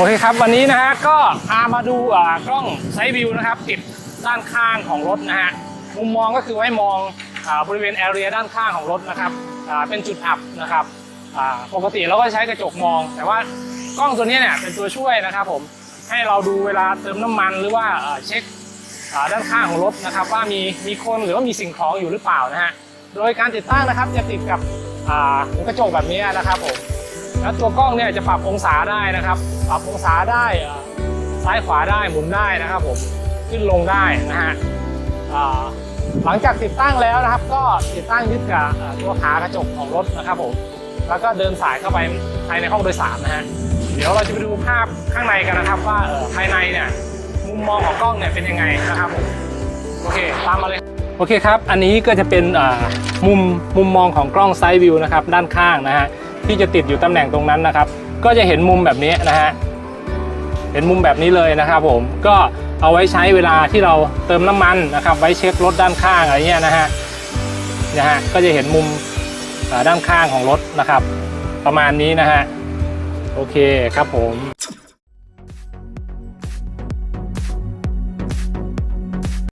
โอเคครับ วันนี้นะฮะก็พามาดูกล้องไซด์วิวนะครับ ติดด้านข้างของรถนะฮะมุมมองก็คือไว้มองอบริเวณแอเรียด้านข้างของรถนะครับเป็นจุดอับนะครับปกติเราก็ใช้กระจกมอง แต่ว่ากล้องตัวนี้เนี่ยเป็นตัวช่วยนะครับผมให้เราดูเวลาเติมน้ำมันหรือว่าเช็คด้านข้างของรถนะครับ ว่ามีมีคนหรือว่ามีสิ่งของอยู่หรือเปล่านะฮะโดยการติดตั้งนะครับจะติดกับอ่ากระจกแบบนี้นะครับผม แล้วตัวกล้องเนี่ยจะปรับองศาได้นะครับ ปรับองศาได้ซ้ายขวาได้หมุนได้นะครับผมขึ้นลงได้นะฮะหลังจากติดตั้งแล้วนะครับ ก็ติดตั้งยึดกับตัวขากระจกของรถนะครับผมแล้วก็เดินสายเข้าไปภายในห้องโดยสารนะฮะเดี๋ยวเราจะไปดูภาพข้างในกันนะครับ ว่าภายในเนี่ยมุมมองของกล้องเนี่ยเป็นยังไงนะครับผมโอเค ตามมาเลย โอเคครับ อันนี้ก็จะเป็นมุมมุมมองของกล้องไซด์วิวนะครับด้านข้างนะฮะที่จะติดอยู่ตำแหน่งตรงนั้นนะครับ ก็จะเห็นมุมแบบนี้นะฮะเห็นมุมแบบนี้เลยนะครับผมก็เอาไว้ใช้เวลาที่เราเติมน้ำมันนะครับ ไว้เช็ครถด้านข้างอะไรเงี้ยนะฮะนะฮะก็จะเห็นมุมด้านข้างของรถนะครับ ประมาณนี้นะฮะโอเคครับผม